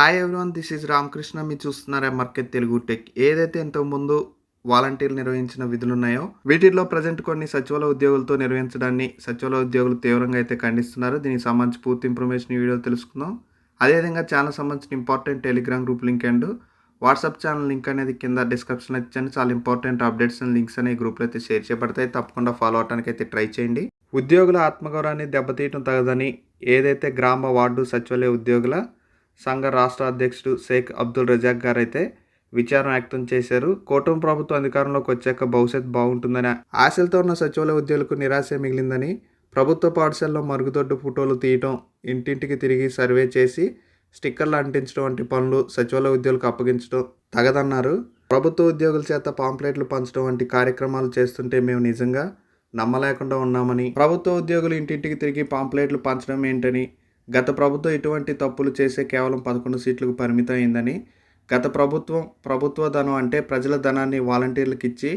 Hi everyone this is Ramakrishna మీరు చూస్తున్నారా market Telugu tech ఏదైతే ఇంతకుముందు వాలంటీర్లు నిర్వహించిన విధులు ఉన్నాయో వీటిల్లో ప్రజెంట్ కొన్ని సచివాలయ ఉద్యోగులతో నిర్వహించడాన్ని సచివాలయ ఉద్యోగులు తీవ్రంగా అయితే ఖండిస్తున్నారు. దీనికి సంబంధించి పూర్తి ఇన్ఫర్మేషన్ ఈ వీడియోలో తెలుసుకుందాం. అదేవిధంగా ఛానల్ సంబంధించిన important Telegram group link and WhatsApp channel link అనేది కింద డిస్క్రిప్షన్లో ఇచ్చాను. చాలా ఇంపార్టెంట్ అప్డేట్స్ అండ్ లింక్స్ అనే గ్రూప్లో అయితే షేర్ చేయబడతాయి. తప్పకుండా ఫాలో అవడానికి అయితే ట్రై చేయండి. ఉద్యోగుల ఆత్మగౌరవాన్ని దెబ్బతీయటం తగదని ఏదైతే గ్రామ వార్డు సచివాలయ ఉద్యోగుల సంఘ రాష్ట్ర అధ్యక్షుడు షేక్ అబ్దుల్ రజాక్ గారు అయితే విచారం వ్యక్తం చేశారు. కూటమి ప్రభుత్వం అధికారంలోకి వచ్చాక భవిష్యత్ బాగుంటుందని ఆశలతో ఉన్న సచివాలయ ఉద్యోగులకు నిరాశ మిగిలిందని ప్రభుత్వ పాఠశాలలో మరుగుదొడ్డు ఫోటోలు తీయటం ఇంటింటికి తిరిగి సర్వే చేసి స్టిక్కర్లు అంటించడం వంటి పనులు సచివాలయ ఉద్యోగులకు అప్పగించడం తగదన్నారు. ప్రభుత్వ ఉద్యోగుల చేత పాంప్లెట్లు పంచడం వంటి కార్యక్రమాలు చేస్తుంటే మేము నిజంగా నమ్మలేకుండా ఉన్నామని ప్రభుత్వ ఉద్యోగులు ఇంటింటికి తిరిగి పాంప్లెట్లు పంచడం ఏంటని గత ప్రభుత్వం ఇటువంటి తప్పులు చేసే కేవలం పదకొండు సీట్లకు పరిమితం అయిందని గత ప్రభుత్వం ప్రభుత్వ ధనం అంటే ప్రజల ధనాన్ని వాలంటీర్లకు ఇచ్చి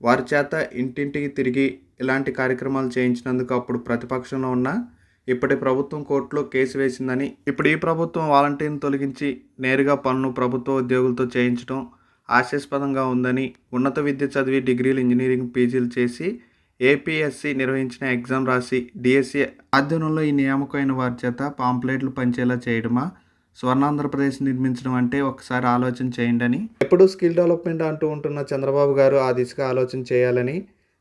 వారి చేత ఇంటింటికి తిరిగి ఇలాంటి కార్యక్రమాలు చేయించినందుకు అప్పుడు ప్రతిపక్షంలో ఉన్న ఇప్పటి ప్రభుత్వం కోర్టులో కేసు వేసిందని ఇప్పుడు ఈ ప్రభుత్వం వాలంటీర్ని తొలగించి నేరుగా పన్ను ప్రభుత్వ ఉద్యోగులతో చేయించడం ఆశాస్పదంగా ఉందని ఉన్నత విద్య చదివి డిగ్రీలు ఇంజనీరింగ్ పీజీలు చేసి ఏపీఎస్సి నిర్వహించిన ఎగ్జామ్ రాసి డిఎస్సి ఆధ్వర్యంలో ఈ నియామకమైన వారి చేత పాంప్లెట్లు పంచేలా చేయడమా? స్వర్ణాంధ్రప్రదేశ్ నిర్మించడం అంటే ఒకసారి ఆలోచన చేయండి అని. ఎప్పుడు స్కిల్ డెవలప్మెంట్ అంటూ ఉంటున్న చంద్రబాబు గారు ఆ దిశగా ఆలోచన చేయాలని.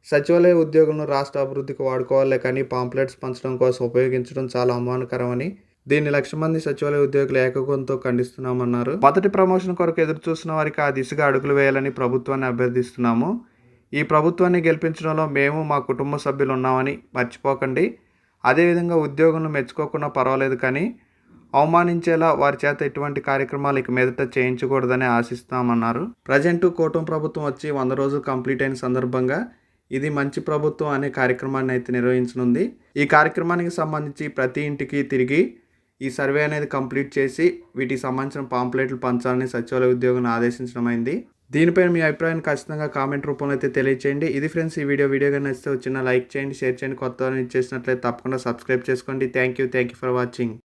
సచివాలయ ఉద్యోగులను రాష్ట్ర అభివృద్ధికి వాడుకోవాలి కానీ పాంప్లెట్స్ పంచడం కోసం ఉపయోగించడం చాలా అవమానకరమని. దీన్ని లక్ష మంది సచివాలయ ఉద్యోగులు ఏకగంతో ఖండిస్తున్నామన్నారు. మొదటి ప్రమోషన్ కొరకు ఎదురు చూస్తున్న వారికి ఆ దిశగా అడుగులు వేయాలని ప్రభుత్వాన్ని అభ్యర్థిస్తున్నాము. ఈ ప్రభుత్వాన్ని గెలిపించడంలో మేము మా కుటుంబ సభ్యులు ఉన్నామని మర్చిపోకండి. అదేవిధంగా ఉద్యోగులను మెచ్చుకోకుండా పర్వాలేదు కానీ అవమానించేలా వారి చేత ఎటువంటి కార్యక్రమాలు ఇక మీదట చేయించకూడదని ఆశిస్తామన్నారు. ప్రజెంట్ కూటమి ప్రభుత్వం వచ్చి వంద రోజులు కంప్లీట్ అయిన సందర్భంగా ఇది మంచి ప్రభుత్వం అనే కార్యక్రమాన్ని అయితే నిర్వహించనుంది. ఈ కార్యక్రమానికి సంబంధించి ప్రతి ఇంటికి తిరిగి ఈ సర్వే అనేది కంప్లీట్ చేసి వీటికి సంబంధించిన పాంప్లెట్లు పంచాలని సచివాలయ ఉద్యోగులను ఆదేశించడం అయింది దీనిపైన మీ అభిప్రాయాన్ని ఖచ్చితంగా కామెంట్ రూపంలో అయితే తెలియచేయండి. ఇది ఫ్రెండ్స్ ఈ వీడియో వీడియోగా నచ్చితే వచ్చిన లైక్ చేయండి షేర్ చేయండి. కొత్త ఇచ్చేసినట్లయితే తప్పకుండా సబ్స్క్రైబ్ చేసుకోండి. Thank you thank you for watching